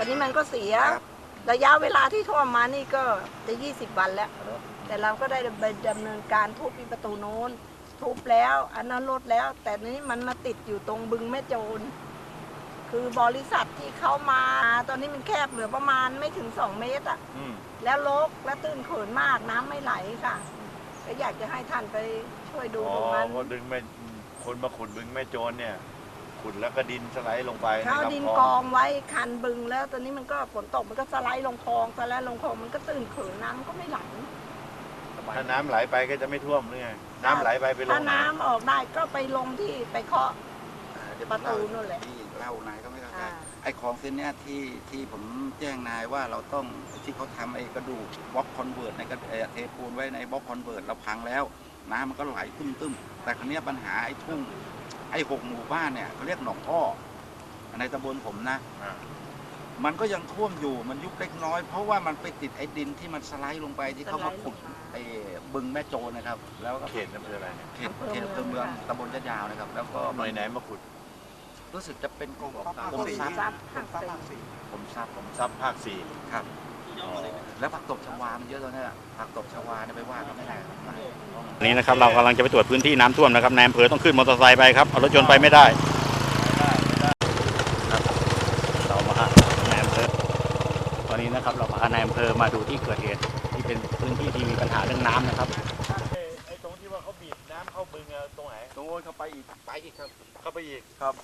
ตอนนี้มันก็เสียครับระยะเวลาที่ท่วมมานี่ก็จะ 20 วันแล้ว แต่เราก็ได้ไปดำเนินการทุบอีประตูโน้น ทุบแล้วอันนั้นลดแล้ว แต่นี้มันมาติดอยู่ตรงบึงแม่โจรคือบริษัทที่เข้ามาตอนนี้มันแคบเหลือประมาณไม่ถึง 2 เมตรอะอืมแล้วลกและตื้นเขินมากน้ำไม่ไหลค่ะ ก็อยากจะให้ท่านไปช่วยดูอ๋อตรงนั้นพอดึงแม่คนมาขุดบึงแม่โจรเนี่ย ขุดแล้วก็ดินสไลด์ลงไปเขาในเอาดินลำคกลองไว้คันบึงแล้ว ตอนนี้มันก็ฝนตกมันก็สไลด์ลงคลองสไลด์ลงคลองมันก็ตื้นเขินน้ำก็ไม่ไหลถ้าน้ำไหลไปก็จะไม่ท่วมหรือไงน้ำไหลไปไปลถ้างไหนน้ำออกได้ก็ไปลงที่ไปเคาะเดี๋ยวประตูนู่นแหละที่เล่านายก็ไม่เข้าใจอ่า ไอ้ของเส้นเนี้ยที่ที่ผมแจ้งนายว่าเราต้องที่เขาทำไอ้กระดูกบล็อกคอนเวิร์ตในกระเอ่อเทปูนไว้ในบล็อกคอนเวิร์ตเราพังแล้ว น้ำมันก็ไหลตึ้มตึ้มๆแต่ครั้นี้ยปัญหาไอ้ทุ่ง ไอ้หกหมู่บ้านเนี่ยเขาเรียกหนองอ้อในตำบลผมนะอ่ามันก็ยังท่วมอยู่มันยุบเล็กน้อย เพราะว่ามันไปติดไอ้ดินที่มันสไลด์ลงไปที่เขามาขุดไอ้บึงแม่โจรนะครับ แล้วก็เขตอำเภออะไรเนี่ยเขตเขตอำเภอเมืองตำบลยะยาวนะครับ แล้วก็หน่วยไหนมาขุด รู้สึกจะเป็นกรมกกรรมมททรัรัพพย์ย์ภาคสี่กรมทรัพย์ผมทรัพย์ภาคสี่ครับอ๋อแล้วผักตบชวามันเยอะตรงนี้ผักตบชวาเนี่ยไปว่ากันไม่ได้ ครับวันนี้นะครับเรากำลังจะไปตรวจพื้นที่น้ำท่วมนะครับนายอำเภอต้องขึ้นมอเตอร์ไซค์ไปครับเอารถยนต์ไปไม่ได้ครับเรามาหานายอำเภอตอนนี้นะครับเราพานายอำเภอมาดูที่เกิดเหตุที่เป็นพื้นที่ที่มีปัญหาเรื่องน้ำนะครับไอ้ตรงที่ว่าเขาบีบน้ำเข้าบึงอะตรงไหนตรงโน้นเข้าไปอีกไปอีกครับ เข้าไปอีกครับ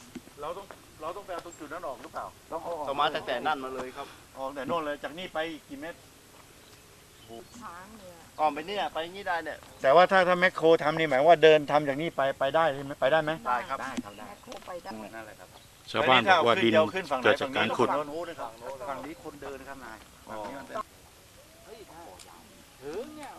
เราต้องเราต้องไปเอาตรงจุดนั้นออกหรือเปล่าต้องเอาออกประมาณตั้งแต่นั่นมาเลยครับออกแต่โน่นเลยจากนี่ไปอีกกี่เมตรช้างเนี่ย ก่อนไปเนี่ยไปงี้ได้เนี่ย แต่ว่าถ้าถ้าแมคโครทำนี่หมายว่าเดินทำจากนี่ไปไปได้ใช่ไหมไปได้ไหมได้ครับ ได้ครับได้แม่โคไปได้นั่นแหละครับชาวบ้านบอกว่าดินเอขึ้ฝั่งไหเกิดจากการขุด ฝั่งโน้นนะครับฝั่งนี้คนเดินครับนายฝั่งนี้มันเป็น ถึงเนี่ย